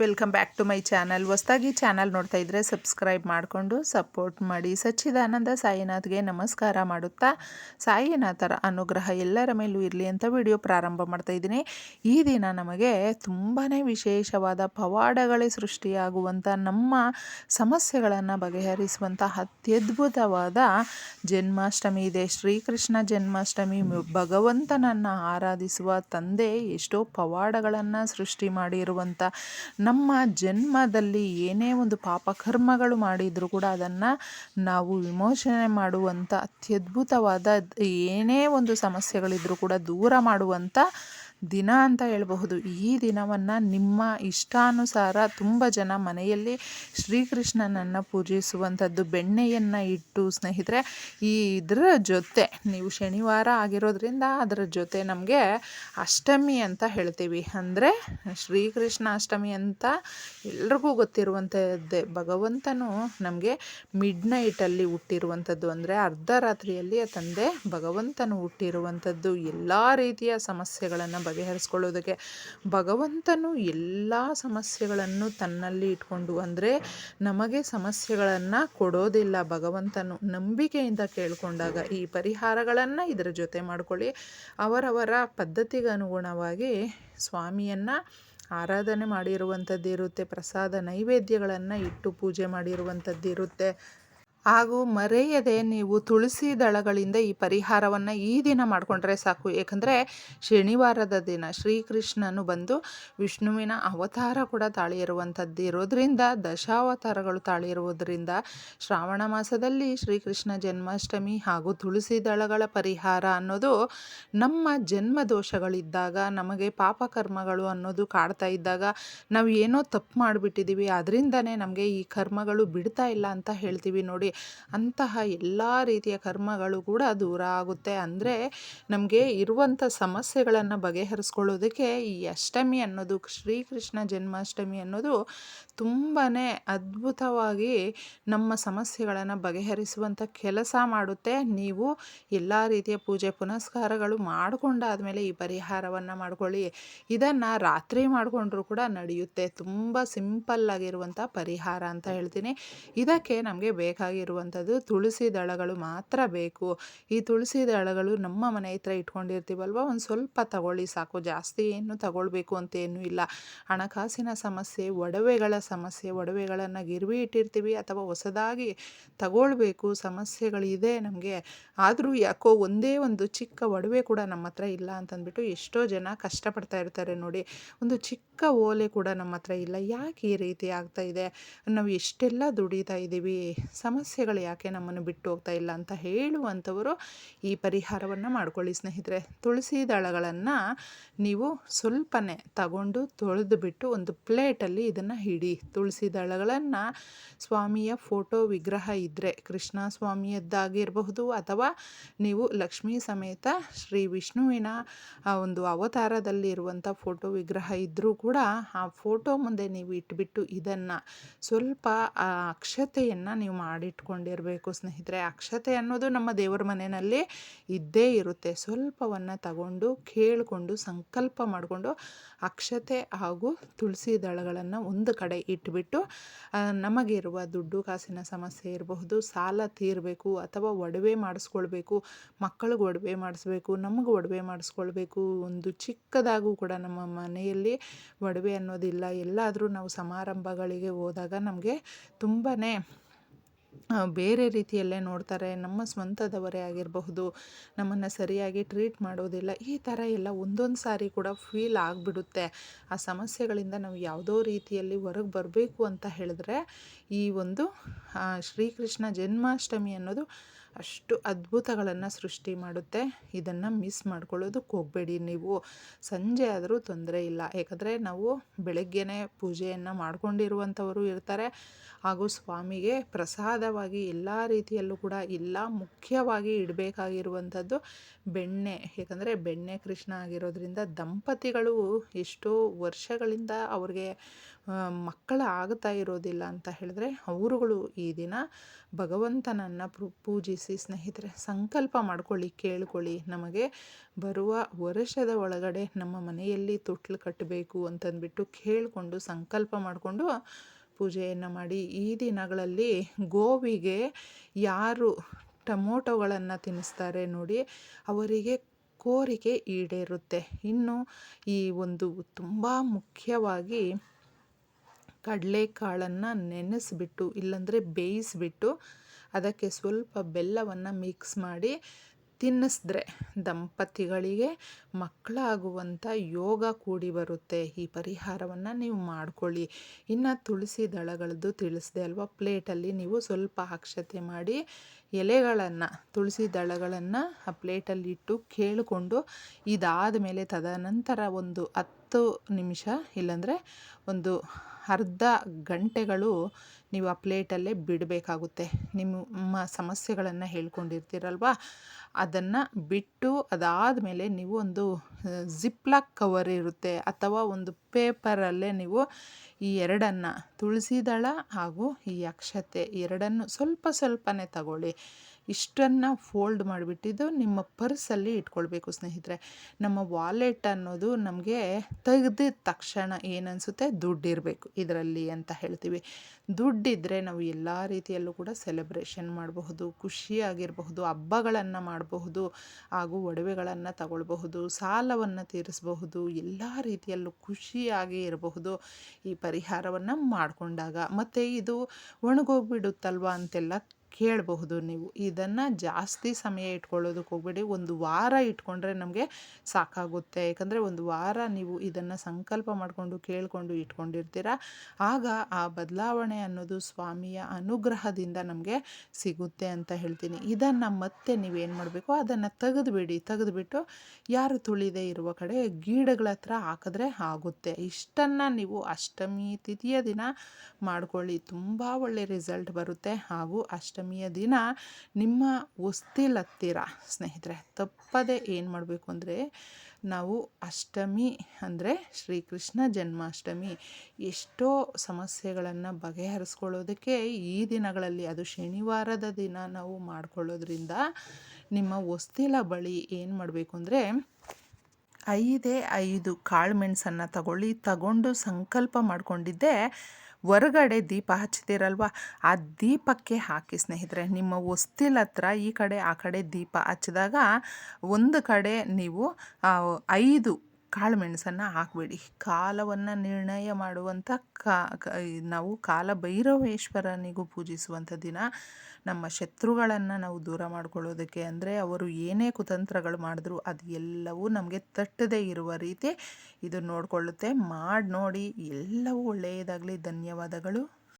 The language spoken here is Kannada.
Welcome back to my channel ಹೊಸ್ತಾಗಿ ಚಾನಲ್ ನೋಡ್ತಾ ಇದ್ದರೆ ಸಬ್ಸ್ಕ್ರೈಬ್ ಮಾಡಿಕೊಂಡು ಸಪೋರ್ಟ್ ಮಾಡಿ. ಸಚ್ಚಿದಾನಂದ ಸಾಯಿನಾಥ್ಗೆ ನಮಸ್ಕಾರ ಮಾಡುತ್ತಾ, ಸಾಯಿನಾಥರ ಅನುಗ್ರಹ ಎಲ್ಲರ ಮೇಲೂ ಇರಲಿ ಅಂತ ವಿಡಿಯೋ ಪ್ರಾರಂಭ ಮಾಡ್ತಾ ಇದ್ದೀನಿ. ಈ ದಿನ ನಮಗೆ ತುಂಬಾ ವಿಶೇಷವಾದ ಪವಾಡಗಳೇ ಸೃಷ್ಟಿಯಾಗುವಂಥ ನಮ್ಮ ಸಮಸ್ಯೆಗಳನ್ನು ಬಗೆಹರಿಸುವಂಥ ಅತ್ಯದ್ಭುತವಾದ ಜನ್ಮಾಷ್ಟಮಿ ಇದೆ. ಶ್ರೀಕೃಷ್ಣ ಜನ್ಮಾಷ್ಟಮಿ, ಭಗವಂತನನ್ನು ಆರಾಧಿಸುವ ತಂದೆ ಎಷ್ಟೋ ಪವಾಡಗಳನ್ನು ಸೃಷ್ಟಿ ಮಾಡಿರುವಂಥ ನಮ್ಮ ಜನ್ಮದಲ್ಲಿ ಏನೇ ಒಂದು ಪಾಪಕರ್ಮಗಳು ಮಾಡಿದರೂ ಕೂಡ ಅದನ್ನು ನಾವು ವಿಮೋಚನೆ ಮಾಡುವಂಥ ಅತ್ಯದ್ಭುತವಾದ ಏನೇ ಒಂದು ಸಮಸ್ಯೆಗಳಿದ್ದರೂ ಕೂಡ ದೂರ ಮಾಡುವಂಥ ದಿನ ಅಂತ ಹೇಳಬಹುದು. ಈ ದಿನವನ್ನು ನಿಮ್ಮ ಇಷ್ಟಾನುಸಾರ ತುಂಬ ಜನ ಮನೆಯಲ್ಲಿ ಶ್ರೀಕೃಷ್ಣನನ್ನು ಪೂಜಿಸುವಂಥದ್ದು ಬೆಣ್ಣೆಯನ್ನು ಇಟ್ಟು ಸ್ನೇಹಿತರೆ, ಈ ಇದರ ಜೊತೆ ನೀವು ಶನಿವಾರ ಆಗಿರೋದ್ರಿಂದ ಅದರ ಜೊತೆ ನಮಗೆ ಅಷ್ಟಮಿ ಅಂತ ಹೇಳ್ತೀವಿ. ಅಂದರೆ ಶ್ರೀಕೃಷ್ಣ ಅಷ್ಟಮಿ ಅಂತ ಎಲ್ರಿಗೂ ಗೊತ್ತಿರುವಂಥದ್ದೇ. ಭಗವಂತನು ನಮಗೆ ಮಿಡ್ ನೈಟಲ್ಲಿ ಹುಟ್ಟಿರುವಂಥದ್ದು ಅಂದರೆ ಅರ್ಧರಾತ್ರಿಯಲ್ಲಿ ತಂದೆ ಭಗವಂತನು ಹುಟ್ಟಿರುವಂಥದ್ದು. ಎಲ್ಲ ರೀತಿಯ ಸಮಸ್ಯೆಗಳನ್ನು ಬಗೆಹರಿಸ್ಕೊಳ್ಳೋದಕ್ಕೆ ಭಗವಂತನು ಎಲ್ಲ ಸಮಸ್ಯೆಗಳನ್ನು ತನ್ನಲ್ಲಿ ಇಟ್ಕೊಂಡು ಅಂದರೆ ನಮಗೆ ಸಮಸ್ಯೆಗಳನ್ನು ಕೊಡೋದಿಲ್ಲ. ಭಗವಂತನು ನಂಬಿಕೆಯಿಂದ ಕೇಳಿಕೊಂಡಾಗ ಈ ಪರಿಹಾರಗಳನ್ನು ಇದರ ಜೊತೆ ಮಾಡ್ಕೊಳ್ಳಿ. ಅವರವರ ಪದ್ಧತಿಗೆ ಅನುಗುಣವಾಗಿ ಸ್ವಾಮಿಯನ್ನು ಆರಾಧನೆ ಮಾಡಿರುವಂಥದ್ದು ಇರುತ್ತೆ ಪ್ರಸಾದ ನೈವೇದ್ಯಗಳನ್ನು ಇಟ್ಟು ಪೂಜೆ ಮಾಡಿರುವಂಥದ್ದು ಇರುತ್ತೆ ಹಾಗೂ ಮರೆಯದೆ ನೀವು ತುಳಸಿ ದಳಗಳಿಂದ ಈ ಪರಿಹಾರವನ್ನು ಈ ದಿನ ಮಾಡಿಕೊಂಡ್ರೆ ಸಾಕು. ಏಕೆಂದರೆ ಶನಿವಾರದ ದಿನ ಶ್ರೀಕೃಷ್ಣನು ಬಂದು ವಿಷ್ಣುವಿನ ಅವತಾರ ಕೂಡ ತಾಳಿರುವಂಥದ್ದು ಇರೋದ್ರಿಂದ, ದಶಾವತಾರಗಳು ತಾಳಿರುವುದರಿಂದ ಶ್ರಾವಣ ಮಾಸದಲ್ಲಿ ಶ್ರೀಕೃಷ್ಣ ಜನ್ಮಾಷ್ಟಮಿ ಹಾಗೂ ತುಳಸಿ ದಳಗಳ ಪರಿಹಾರ ಅನ್ನೋದು ನಮ್ಮ ಜನ್ಮ ದೋಷಗಳಿದ್ದಾಗ, ನಮಗೆ ಪಾಪಕರ್ಮಗಳು ಅನ್ನೋದು ಕಾಡ್ತಾ ಇದ್ದಾಗ ನಾವು ಏನೋ ತಪ್ಪು ಮಾಡಿಬಿಟ್ಟಿದ್ದೀವಿ ಅದರಿಂದನೇ ನಮಗೆ ಈ ಕರ್ಮಗಳು ಬಿಡ್ತಾ ಇಲ್ಲ ಅಂತ ಹೇಳ್ತೀವಿ ನೋಡಿ. ಅಂತಹ ಎಲ್ಲ ರೀತಿಯ ಕರ್ಮಗಳು ಕೂಡ ದೂರ ಆಗುತ್ತೆ. ಅಂದರೆ ನಮಗೆ ಇರುವಂಥ ಸಮಸ್ಯೆಗಳನ್ನು ಬಗೆಹರಿಸ್ಕೊಳ್ಳೋದಕ್ಕೆ ಈ ಅಷ್ಟಮಿ ಅನ್ನೋದು, ಶ್ರೀಕೃಷ್ಣ ಜನ್ಮಾಷ್ಟಮಿ ಅನ್ನೋದು ತುಂಬಾ ಅದ್ಭುತವಾಗಿ ನಮ್ಮ ಸಮಸ್ಯೆಗಳನ್ನು ಬಗೆಹರಿಸುವಂಥ ಕೆಲಸ ಮಾಡುತ್ತೆ. ನೀವು ಎಲ್ಲ ರೀತಿಯ ಪೂಜೆ ಪುನಸ್ಕಾರಗಳು ಮಾಡಿಕೊಂಡಾದಮೇಲೆ ಈ ಪರಿಹಾರವನ್ನು ಮಾಡ್ಕೊಳ್ಳಿ. ಇದನ್ನು ರಾತ್ರಿ ಮಾಡಿಕೊಂಡ್ರೂ ಕೂಡ ನಡೆಯುತ್ತೆ. ತುಂಬ ಸಿಂಪಲ್ಲಾಗಿರುವಂಥ ಪರಿಹಾರ ಅಂತ ಹೇಳ್ತೀನಿ. ಇದಕ್ಕೆ ನಮಗೆ ಬೇಕಾಗಿರುವಂಥದ್ದು ತುಳಸಿ ದಳಗಳು ಮಾತ್ರ ಬೇಕು. ಈ ತುಳಸಿ ದಳಗಳು ನಮ್ಮ ಮನೆ ಹತ್ರ ಇಟ್ಕೊಂಡಿರ್ತೀವಲ್ವ? ಒಂದು ಸ್ವಲ್ಪ ತಗೊಳ್ಳಿ ಸಾಕು. ಜಾಸ್ತಿ ಏನು ತಗೊಳ್ಬೇಕು ಅಂತ ಏನೂ ಇಲ್ಲ. ಹಣಕಾಸಿನ ಸಮಸ್ಯೆ, ಒಡವೆಗಳ ಸಮಸ್ಯೆ, ಒಡವೆಗಳನ್ನು ಗಿರ್ವಿ ಇಟ್ಟಿರ್ತೀವಿ ಅಥವಾ ಹೊಸದಾಗಿ ತಗೊಳ್ಬೇಕು ಸಮಸ್ಯೆಗಳಿದೆ ನಮಗೆ. ಆದರೂ ಯಾಕೋ ಒಂದೇ ಒಂದು ಚಿಕ್ಕ ಒಡವೆ ಕೂಡ ನಮ್ಮ ಹತ್ರ ಇಲ್ಲ ಅಂತಂದ್ಬಿಟ್ಟು ಎಷ್ಟೋ ಜನ ಕಷ್ಟಪಡ್ತಾ ಇರ್ತಾರೆ ನೋಡಿ. ಒಂದು ಚಿಕ್ಕ ಓಲೆ ಕೂಡ ನಮ್ಮ ಹತ್ರ ಇಲ್ಲ. ಯಾಕೆ ಈ ರೀತಿ ಆಗ್ತಾ ಇದೆ? ನಾವು ಎಷ್ಟೆಲ್ಲ ದುಡಿತಾ ಇದ್ದೀವಿ? ಸಮಸ್ಯೆಗಳು ಯಾಕೆ ನಮ್ಮನ್ನು ಬಿಟ್ಟು ಹೋಗ್ತಾ ಇಲ್ಲ ಅಂತ ಹೇಳುವಂಥವರು ಈ ಪರಿಹಾರವನ್ನು ಮಾಡ್ಕೊಳ್ಳಿ ಸ್ನೇಹಿತರೆ. ತುಳಸಿ ದಳಗಳನ್ನು ನೀವು ಸ್ವಲ್ಪನೇ ತಗೊಂಡು ತೊಳೆದು ಬಿಟ್ಟು ಒಂದು ಪ್ಲೇಟಲ್ಲಿ ಇದನ್ನು ಹಿಡಿ. ತುಳಸಿ ದಳಗಳನ್ನು ಸ್ವಾಮಿಯ ಫೋಟೋ ವಿಗ್ರಹ ಇದ್ದರೆ ಕೃಷ್ಣ ಸ್ವಾಮಿಯದ್ದಾಗಿರಬಹುದು ಅಥವಾ ನೀವು ಲಕ್ಷ್ಮೀ ಸಮೇತ ಶ್ರೀ ವಿಷ್ಣುವಿನ ಒಂದು ಅವತಾರದಲ್ಲಿ ಇರುವಂಥ ಫೋಟೋ ವಿಗ್ರಹ ಇದ್ದರೂ ಕೂಡ ಆ ಫೋಟೋ ಮುಂದೆ ನೀವು ಇಟ್ಬಿಟ್ಟು ಇದನ್ನು ಸ್ವಲ್ಪ, ಆ, ಅಕ್ಷತೆಯನ್ನು ನೀವು ಮಾಡಿಟ್ಕೊಂಡಿರಬೇಕು ಸ್ನೇಹಿತರೆ. ಅಕ್ಷತೆ ಅನ್ನೋದು ನಮ್ಮ ದೇವರ ಮನೆಯಲ್ಲಿ ಇದ್ದೇ ಇರುತ್ತೆ. ಸ್ವಲ್ಪವನ್ನು ತಗೊಂಡು, ಕೇಳಿಕೊಂಡು, ಸಂಕಲ್ಪ ಮಾಡಿಕೊಂಡು ಅಕ್ಷತೆ ಹಾಗೂ ತುಳಸಿ ದಳಗಳನ್ನು ಒಂದು ಕಡೆ ಇಟ್ಬಿಟ್ಟು ನಮಗಿರುವ ದುಡ್ಡು, ಕಾಸಿನ ಸಮಸ್ಯೆ ಇರಬಹುದು, ಸಾಲ ತೀರಬೇಕು ಅಥವಾ ಒಡವೆ ಮಾಡಿಸ್ಕೊಳ್ಬೇಕು, ಮಕ್ಕಳಿಗೆ ಒಡವೆ ಮಾಡಿಸ್ಬೇಕು, ನಮಗೆ ಒಡವೆ ಮಾಡಿಸ್ಕೊಳ್ಬೇಕು, ಒಂದು ಚಿಕ್ಕದಾಗೂ ಕೂಡ ನಮ್ಮ ಮನೆಯಲ್ಲಿ ಒಡವೆ ಅನ್ನೋದಿಲ್ಲ, ಎಲ್ಲಾದರೂ ನಾವು ಸಮಾರಂಭಗಳಿಗೆ ಹೋದಾಗ ನಮಗೆ ತುಂಬಾ ಬೇರೆ ರೀತಿಯಲ್ಲೇ ನೋಡ್ತಾರೆ, ನಮ್ಮ ಸ್ವಂತದವರೇ ಆಗಿರಬಹುದು, ನಮ್ಮನ್ನು ಸರಿಯಾಗಿ ಟ್ರೀಟ್ ಮಾಡೋದಿಲ್ಲ, ಈ ಥರ ಎಲ್ಲ ಒಂದೊಂದು ಸಾರಿ ಕೂಡ ಫೀಲ್ ಆಗಿಬಿಡುತ್ತೆ. ಆ ಸಮಸ್ಯೆಗಳಿಂದ ನಾವು ಯಾವುದೋ ರೀತಿಯಲ್ಲಿ ಹೊರಗೆ ಬರಬೇಕು ಅಂತ ಹೇಳಿದ್ರೆ, ಈ ಒಂದು ಶ್ರೀಕೃಷ್ಣ ಜನ್ಮಾಷ್ಟಮಿ ಅನ್ನೋದು ಅಷ್ಟು ಅದ್ಭುತಗಳನ್ನು ಸೃಷ್ಟಿ ಮಾಡುತ್ತೆ. ಇದನ್ನು ಮಿಸ್ ಮಾಡ್ಕೊಳ್ಳೋದಕ್ಕೆ ಹೋಗಬೇಡಿ ನೀವು. ಸಂಜೆ ಆದರೂ ತೊಂದರೆ ಇಲ್ಲ. ಯಾಕಂದರೆ ನಾವು ಬೆಳಗ್ಗೆನೇ ಪೂಜೆಯನ್ನು ಮಾಡ್ಕೊಂಡಿರುವಂಥವರು ಇರ್ತಾರೆ. ಹಾಗೂ ಸ್ವಾಮಿಗೆ ಪ್ರಸಾದವಾಗಿ ಎಲ್ಲ ರೀತಿಯಲ್ಲೂ ಕೂಡ ಎಲ್ಲ ಮುಖ್ಯವಾಗಿ ಇಡಬೇಕಾಗಿರುವಂಥದ್ದು ಬೆಣ್ಣೆ. ಏಕೆಂದರೆ ಬೆಣ್ಣೆ ಕೃಷ್ಣ ಆಗಿರೋದ್ರಿಂದ ದಂಪತಿಗಳು ಎಷ್ಟೋ ವರ್ಷಗಳಿಂದ ಅವ್ರಿಗೆ ಮಕ್ಕಳು ಆಗ್ತಾ ಇರೋದಿಲ್ಲ ಅಂತ ಹೇಳಿದ್ರೆ ಅವರುಗಳು ಈ ದಿನ ಭಗವಂತನನ್ನು ಪೂಜಿಸಿ ಸ್ನೇಹಿತರೆ, ಸಂಕಲ್ಪ ಮಾಡ್ಕೊಳ್ಳಿ, ಕೇಳ್ಕೊಳ್ಳಿ. ನಮಗೆ ಬರುವ ವರ್ಷದ ಒಳಗಡೆ ನಮ್ಮ ಮನೆಯಲ್ಲಿ ತೊಟ್ಲು ಕಟ್ಟಬೇಕು ಅಂತಂದ್ಬಿಟ್ಟು ಕೇಳಿಕೊಂಡು, ಸಂಕಲ್ಪ ಮಾಡಿಕೊಂಡು ಪೂಜೆಯನ್ನು ಮಾಡಿ ಈ ದಿನಗಳಲ್ಲಿ ಗೋವಿಗೆ ಯಾರು ಟೊಮೊಟೊಗಳನ್ನು ತಿನ್ನಿಸ್ತಾರೆ ನೋಡಿ, ಅವರಿಗೆ ಕೋರಿಕೆ ಈಡೇರುತ್ತೆ. ಇನ್ನು ಈ ಒಂದು ತುಂಬ ಮುಖ್ಯವಾಗಿ ಕಡಲೆಕಾಳನ್ನು ನೆನೆಸಿಬಿಟ್ಟು, ಇಲ್ಲಾಂದರೆ ಬೇಯಿಸಿಬಿಟ್ಟು ಅದಕ್ಕೆ ಸ್ವಲ್ಪ ಬೆಲ್ಲವನ್ನು ಮಿಕ್ಸ್ ಮಾಡಿ ತಿನ್ನಿಸಿದ್ರೆ ದಂಪತಿಗಳಿಗೆ ಮಕ್ಕಳಾಗುವಂಥ ಯೋಗ ಕೂಡಿ ಬರುತ್ತೆ. ಈ ಪರಿಹಾರವನ್ನು ನೀವು ಮಾಡ್ಕೊಳ್ಳಿ. ಇನ್ನು ತುಳಸಿ ದಳಗಳದ್ದು ತಿಳಿಸಿದೆ ಅಲ್ವಾ? ಪ್ಲೇಟಲ್ಲಿ ನೀವು ಸ್ವಲ್ಪ ಅಕ್ಷತೆ ಮಾಡಿ ಎಲೆಗಳನ್ನು, ತುಳಸಿ ದಳಗಳನ್ನು ಆ ಪ್ಲೇಟಲ್ಲಿ ಇಟ್ಟು ಕೇಳಿಕೊಂಡು ಇದಾದ ಮೇಲೆ ತದನಂತರ ಒಂದು ಹತ್ತು ನಿಮಿಷ, ಇಲ್ಲಾಂದರೆ ಒಂದು ಅರ್ಧ ಗಂಟೆಗಳು ನೀವು ಆ ಪ್ಲೇಟಲ್ಲೇ ಬಿಡಬೇಕಾಗುತ್ತೆ. ನಿಮ್ಮ ಸಮಸ್ಯೆಗಳನ್ನು ಹೇಳ್ಕೊಂಡಿರ್ತೀರಲ್ವ? ಅದನ್ನು ಬಿಟ್ಟು ಅದಾದ ಮೇಲೆ ನೀವು ಒಂದು ಜಿಪ್ಲಾಕ್ ಕವರ್ ಇರುತ್ತೆ ಅಥವಾ ಒಂದು ಪೇಪರಲ್ಲೇ ನೀವು ಈ ಎರಡನ್ನು ತುಳಸಿ ದಳ ಹಾಗೂ ಈ ಅಕ್ಷತೆ ಎರಡನ್ನು ಸ್ವಲ್ಪ ಸ್ವಲ್ಪನೇ ತಗೊಳ್ಳಿ. ಇಷ್ಟನ್ನು ಫೋಲ್ಡ್ ಮಾಡಿಬಿಟ್ಟಿದ್ದು ನಿಮ್ಮ ಪರ್ಸಲ್ಲಿ ಇಟ್ಕೊಳ್ಬೇಕು ಸ್ನೇಹಿತರೆ. ನಮ್ಮ ವಾಲೆಟ್ ಅನ್ನೋದು ನಮಗೆ ತೆಗೆದಿದ ತಕ್ಷಣ ಏನನ್ಸುತ್ತೆ? ದುಡ್ಡಿರಬೇಕು ಇದರಲ್ಲಿ ಅಂತ ಹೇಳ್ತೀವಿ. ದುಡ್ಡಿದ್ದರೆ ನಾವು ಎಲ್ಲ ರೀತಿಯಲ್ಲೂ ಕೂಡ ಸೆಲೆಬ್ರೇಷನ್ ಮಾಡಬಹುದು, ಖುಷಿಯಾಗಿರಬಹುದು, ಹಬ್ಬಗಳನ್ನು ಮಾಡಬಹುದು, ಹಾಗೂ ಒಡವೆಗಳನ್ನು ತಗೊಳ್ಬಹುದು, ಸಾಲವನ್ನು ತೀರಿಸಬಹುದು, ಎಲ್ಲ ರೀತಿಯಲ್ಲೂ ಖುಷಿಯಾಗಿ ಇರಬಹುದು ಈ ಪರಿಹಾರವನ್ನು ಮಾಡಿಕೊಂಡಾಗ. ಮತ್ತು ಇದು ಒಣಗೋಗ್ಬಿಡುತ್ತಲ್ವ ಅಂತೆಲ್ಲ ಕೇಳಬಹುದು ನೀವು. ಇದನ್ನು ಜಾಸ್ತಿ ಸಮಯ ಇಟ್ಕೊಳ್ಳೋದಕ್ಕೆ ಹೋಗಬೇಡಿ. ಒಂದು ವಾರ ಇಟ್ಕೊಂಡ್ರೆ ನಮಗೆ ಸಾಕಾಗುತ್ತೆ. ಯಾಕಂದರೆ ಒಂದು ವಾರ ನೀವು ಇದನ್ನು ಸಂಕಲ್ಪ ಮಾಡಿಕೊಂಡು ಕೇಳಿಕೊಂಡು ಇಟ್ಕೊಂಡಿರ್ತೀರ. ಆಗ ಆ ಬದಲಾವಣೆ ಅನ್ನೋದು ಸ್ವಾಮಿಯ ಅನುಗ್ರಹದಿಂದ ನಮಗೆ ಸಿಗುತ್ತೆ ಅಂತ ಹೇಳ್ತೀನಿ. ಇದನ್ನು ಮತ್ತೆ ನೀವೇನು ಮಾಡಬೇಕು? ಅದನ್ನು ತೆಗೆದುಬಿಡಿ. ತೆಗೆದುಬಿಟ್ಟು ಯಾರು ತುಳಿದೇ ಇರುವ ಕಡೆ ಗೀಡಗಳ ಹತ್ರ ಹಾಕಿದ್ರೆ ಆಗುತ್ತೆ. ಇಷ್ಟನ್ನು ನೀವು ಅಷ್ಟಮಿ ತಿಥಿಯ ದಿನ ಮಾಡಿಕೊಳ್ಳಿ. ತುಂಬ ಒಳ್ಳೆ ರಿಸಲ್ಟ್ ಬರುತ್ತೆ. ಹಾಗೂ ಅಷ್ಟಮಿ ಅಷ್ಟಮಿಯ ದಿನ ನಿಮ್ಮ ಹೊಸ್ತಿಲತ್ತೀರ ಸ್ನೇಹಿತರೆ, ತಪ್ಪದೆ ಏನು ಮಾಡಬೇಕು ಅಂದರೆ ನಾವು ಅಷ್ಟಮಿ ಅಂದರೆ ಶ್ರೀಕೃಷ್ಣ ಜನ್ಮಾಷ್ಟಮಿ. ಎಷ್ಟೋ ಸಮಸ್ಯೆಗಳನ್ನು ಬಗೆಹರಿಸ್ಕೊಳ್ಳೋದಕ್ಕೆ ಈ ದಿನಗಳಲ್ಲಿ, ಅದು ಶನಿವಾರದ ದಿನ ನಾವು ಮಾಡ್ಕೊಳ್ಳೋದ್ರಿಂದ ನಿಮ್ಮ ಹೊಸ್ತಿಲ ಬಳಿ ಏನು ಮಾಡಬೇಕು ಅಂದರೆ ಐದೇ ಐದು ಕಾಳು ಮೆಣಸನ್ನು ತಗೊಳ್ಳಿ, ತಗೊಂಡು ಸಂಕಲ್ಪ ಮಾಡಿಕೊಂಡಿದ್ದೆ. ಹೊರಗಡೆ ದೀಪ ಹಚ್ತಿರಲ್ವ ಆ ದೀಪಕ್ಕೆ ಹಾಕಿ ಸ್ನೇಹಿತರೆ, ನಿಮ್ಮ ಹೊಸ್ತಿಲ ಹತ್ರ ಈ ಕಡೆ, ಆ ಕಡೆ ದೀಪ ಹಚ್ಚಿದಾಗ ಒಂದು ಕಡೆ ನೀವು ಐದು ಕಾಳು ಮೆಣಸನ್ನು ಹಾಕಬೇಡಿ. ಕಾಲವನ್ನು ನಿರ್ಣಯ ಮಾಡುವಂಥ ನಾವು ಕಾಲ ಭೈರವೇಶ್ವರನಿಗೂ ಪೂಜಿಸುವಂಥ ದಿನ. ನಮ್ಮ ಶತ್ರುಗಳನ್ನು ನಾವು ದೂರ ಮಾಡಿಕೊಳ್ಳೋದಕ್ಕೆ ಅಂದರೆ ಅವರು ಏನೇ ಕುತಂತ್ರಗಳು ಮಾಡಿದ್ರು ಅದು ಎಲ್ಲವೂ ನಮಗೆ ತಟ್ಟದೇ ಇರುವ ರೀತಿ ಇದು ನೋಡಿಕೊಳ್ಳುತ್ತೆ. ಮಾಡಿ ನೋಡಿ ಎಲ್ಲವೂ ಒಳ್ಳೆಯದಾಗಲಿ. ಧನ್ಯವಾದಗಳು.